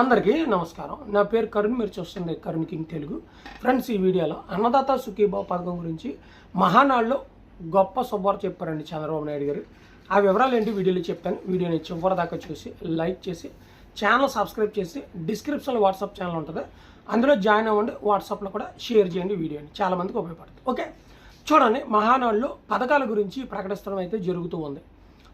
అందరికీ నమస్కారం. నా పేరు కరుణ్ మీరు చూస్తుంది కరుణ్ కింగ్ తెలుగు. ఫ్రెండ్స్ ఈ వీడియోలో అన్నదాత సుఖీభావ పథకం గురించి మహానాడులో గొప్ప శుభవార్త చెప్పారండి చంద్రబాబు నాయుడు గారు. ఆ వివరాలు ఏంటి వీడియోలో చెప్తాను. వీడియోని చివరి దాకా చూసి లైక్ చేసి ఛానల్ సబ్స్క్రైబ్ చేసి డిస్క్రిప్షన్లో వాట్సాప్ ఛానల్ ఉంటుంది. అందులో జాయిన్ అవ్వండి వాట్సాప్లో కూడా షేర్ చేయండి వీడియోని. చాలామందికి ఉపయోగపడుతుంది. ఓకే? చూడండి మహానాడులో పథకాల గురించి ప్రకటించడం అయితే జరుగుతూ ఉంది.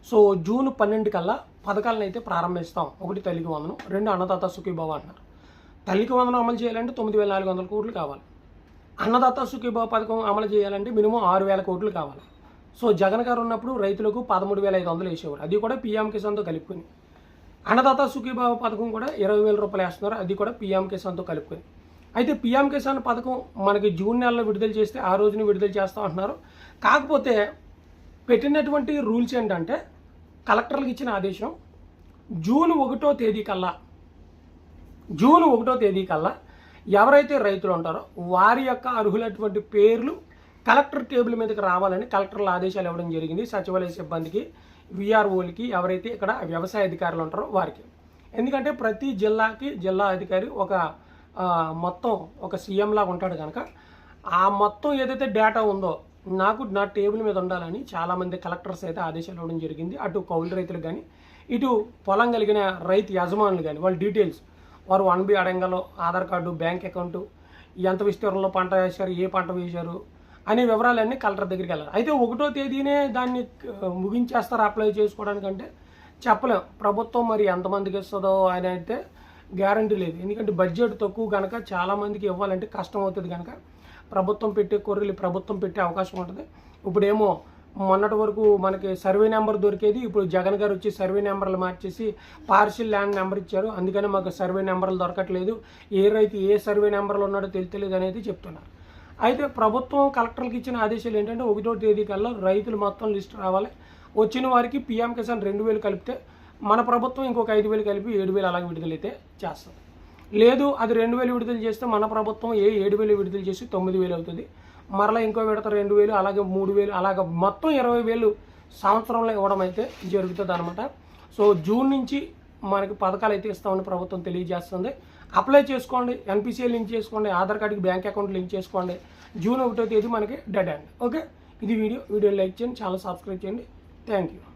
సో జూన్ పన్నెండు కల్లా పథకాలను అయితే ప్రారంభిస్తాం. ఒకటి తల్లికి వందనం రెండు అన్నదాత సుఖీభావ అంటున్నారు. తల్లికి వందనం అమలు చేయాలంటే తొమ్మిది వేల నాలుగు వందల కోట్లు కావాలి. అన్నదాత సుఖీభావ పథకం అమలు చేయాలంటే మినిమం ఆరు వేల కోట్లు కావాలి. సో జగన్ గారు ఉన్నప్పుడు రైతులకు పదమూడు వేల ఐదు వందలు వేసేవారు. అది కూడా పీఎం కిసాన్తో కలుపుకొని. అన్నదాత సుఖీభావ పథకం కూడా ఇరవై వేల రూపాయలు వేస్తున్నారు. అది కూడా పీఎం కిసాన్తో కలుపుకొని. అయితే పీఎం కిసాన్ పథకం మనకి జూన్ నెలలో విడుదల చేస్తే ఆ రోజున విడుదల చేస్తాం అంటున్నారు. కాకపోతే పెట్టినటువంటి రూల్స్ ఏంటంటే కలెక్టర్లకు ఇచ్చిన ఆదేశం జూన్ ఒకటో తేదీ కల్లా జూన్ ఒకటో తేదీ కల్లా ఎవరైతే రైతులు ఉంటారో వారి యొక్క అర్హులైనటువంటి పేర్లు కలెక్టర్ టేబుల్ మీదకి రావాలని కలెక్టర్ల ఆదేశాలు ఇవ్వడం జరిగింది. సచివాలయ సిబ్బందికి విఆర్ఓలకి ఎవరైతే ఇక్కడ వ్యవసాయ అధికారులు ఉంటారో వారికి. ఎందుకంటే ప్రతి జిల్లాకి జిల్లా అధికారి ఒక మొత్తం ఒక సీఎం లాగా ఉంటాడు కనుక ఆ మొత్తం ఏదైతే డేటా ఉందో నాకు నా టేబుల్ మీద ఉండాలని చాలామంది కలెక్టర్స్ అయితే ఆదేశాలు ఇవ్వడం జరిగింది. అటు కౌలు రైతులు కానీ ఇటు పొలం కలిగిన రైతు యజమానులు కానీ వాళ్ళ డీటెయిల్స్ వారు వన్ బి అడంగలో ఆధార్ కార్డు బ్యాంక్ అకౌంటు ఎంత విస్తీర్ణంలో పంట వేశారు ఏ పంట వేశారు అనే వివరాలన్నీ కలెక్టర్ దగ్గరికి వెళ్ళాలి. అయితే ఒకటో తేదీనే దాన్ని ముగించేస్తారు అప్లై చేసుకోవడానికంటే చెప్పలేం. ప్రభుత్వం మరి ఎంతమందికి ఇస్తుందో అని అయితే గ్యారంటీ లేదు. ఎందుకంటే బడ్జెట్ తక్కువ కనుక చాలామందికి ఇవ్వాలంటే కష్టం అవుతుంది కనుక ప్రభుత్వం పెట్టే కొర్రీలు ప్రభుత్వం పెట్టే అవకాశం ఉంటుంది. ఇప్పుడేమో మొన్నటి వరకు మనకి సర్వే నెంబర్ దొరికేది ఇప్పుడు జగన్ గారు వచ్చి సర్వే నెంబర్లు మార్చేసి పార్సిల్ ల్యాండ్ నెంబర్ ఇచ్చారు. అందుకని మాకు సర్వే నెంబర్లు దొరకట్లేదు. ఏ రైతు ఏ సర్వే నెంబర్లు ఉన్నాడో తెలియలేదు అనేది చెప్తున్నారు. అయితే ప్రభుత్వం కలెక్టర్లకు ఇచ్చిన ఆదేశాలు ఏంటంటే ఒకటో తేదీ కల్లా రైతులు మొత్తం లిస్ట్ రావాలి. వచ్చిన వారికి పీఎం కిసాన్ రెండు వేలు కలిపితే మన ప్రభుత్వం ఇంకొక ఐదు వేలు కలిపి ఏడు వేలు అలాగే విడుదలైతే చేస్తుంది. లేదు అది రెండు వేలు విడుదల చేస్తే మన ప్రభుత్వం ఏ ఏడు వేలు విడుదల చేసి తొమ్మిది వేలు అవుతుంది. మరలా ఇంకో విడత రెండు వేలు అలాగే మూడు వేలు అలాగే మొత్తం ఇరవై వేలు సంవత్సరంలో ఇవ్వడం అయితే జరుగుతుంది అనమాట సో జూన్ నుంచి మనకి పథకాలు అయితే ఇస్తామని ప్రభుత్వం తెలియజేస్తుంది. అప్లై చేసుకోండి ఎన్పిసిఐ లింక్ చేసుకోండి ఆధార్ కార్డుకి బ్యాంక్ అకౌంట్ లింక్ చేసుకోండి. జూన్ ఒకటో తేదీ మనకి డెడ్ అండ్ ఓకే? ఇది వీడియో. వీడియో లైక్ చేయండి చాలా సబ్స్క్రైబ్ చేయండి. Thank you.